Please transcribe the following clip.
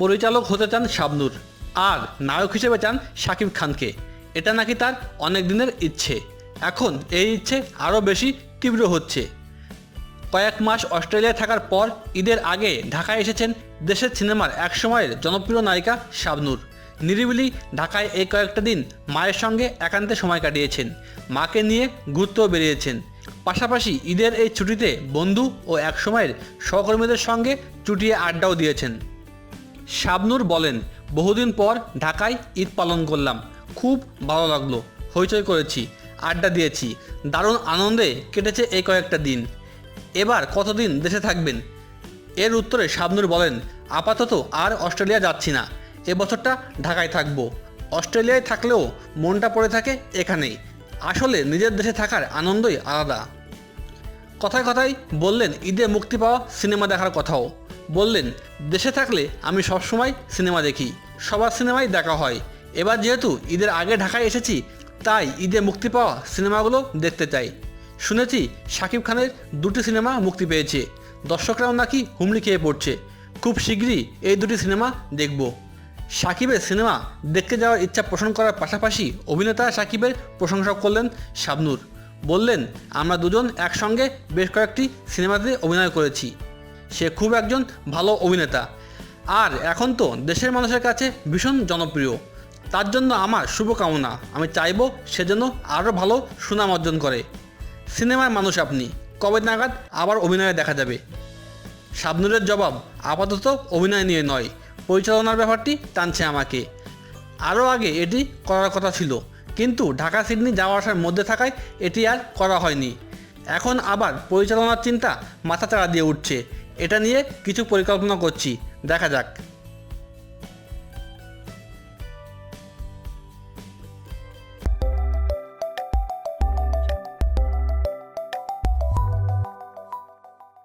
পরিচালক হতে চান শাবনূর, আর নায়ক হিসেবে চান শাকিব খানকে। এটা নাকি তার অনেক দিনের ইচ্ছে। এখন এই ইচ্ছে আরও বেশি তীব্র হচ্ছে। কয়েক মাস অস্ট্রেলিয়ায় থাকার পর ঈদের আগে ঢাকায় এসেছেন দেশের সিনেমার একসময়ের জনপ্রিয় নায়িকা শাবনূর। নিরিবিলি ঢাকায় এই কয়েকটা দিন মায়ের সঙ্গে একান্তে সময় কাটিয়েছেন, মাকে নিয়ে ঘুরতেও বেরিয়েছেন পাশাপাশি ঈদের এই ছুটিতে বন্ধু ও একসময়ের সহকর্মীদের সঙ্গে চুটিয়ে আড্ডাও দিয়েছেন। শাবনূর বলেন, বহুদিন পর ঢাকায় ঈদ পালন করলাম। খুব ভালো লাগল। হইচই করেছি, আড্ডা দিয়েছি। দারুণ আনন্দে কেটেছে এই কয়েকটা দিন। এবার কতদিন দেশে থাকবেন? এর উত্তরে শাবনূর বলেন, আপাতত আর অস্ট্রেলিয়া যাচ্ছি না। এবছরটা ঢাকায় থাকব। অস্ট্রেলিয়ায় থাকলেও মনটা পড়ে থাকে এখানেই। আসলে নিজের দেশে থাকার আনন্দই আলাদা। কথায় কথায় বললেন, ঈদে মুক্তি পাওয়া সিনেমা দেখার কথাও। বললেন, দেশে থাকলে আমি সবসময় সিনেমা দেখি, সবার সিনেমাই দেখা হয়। এবার যেহেতু ঈদের আগে ঢাকায় এসেছি, তাই ঈদে মুক্তি পাওয়া সিনেমাগুলো দেখতে চাই। শুনেছি শাকিব খানের দুটি সিনেমা মুক্তি পেয়েছে, দর্শকরাও নাকি হুমড়ি খেয়ে পড়ছে। খুব শীঘ্রই এই দুটি সিনেমা দেখব। সাকিবের সিনেমা দেখতে যাওয়ার ইচ্ছা পোষণ করার পাশাপাশি অভিনেতা সাকিবের প্রশংসা করলেন শাবনূর। বললেন, আমরা দুজন একসঙ্গে বেশ কয়েকটি সিনেমাতে অভিনয় করেছি। সে খুব একজন ভালো অভিনেতা। আর এখন তো দেশের মানুষের কাছে ভীষণ জনপ্রিয়। তার জন্য আমার শুভকামনা। আমি চাইব সে যেন আরও ভালো সুনাম অর্জন করে। সিনেমার মানুষ আপনি। কবে নাগাদ আবার অভিনয়ে দেখা যাবে? শাবনুরের জবাব, আপাতত অভিনয় নিয়ে নয়। পরিচালনার ব্যাপারটি টানছে আমাকে। আরও আগে এটি করার কথা ছিল। কিন্তু ঢাকা সিডনি যাওয়া আসার মধ্যে থাকায় এটি আর করা হয়নি। এখন আবার পরিচালনার চিন্তা মাথা তাড়া দিয়ে উঠছে। এটা নিয়ে কিছু পরিকল্পনা করছি। দেখা যাক।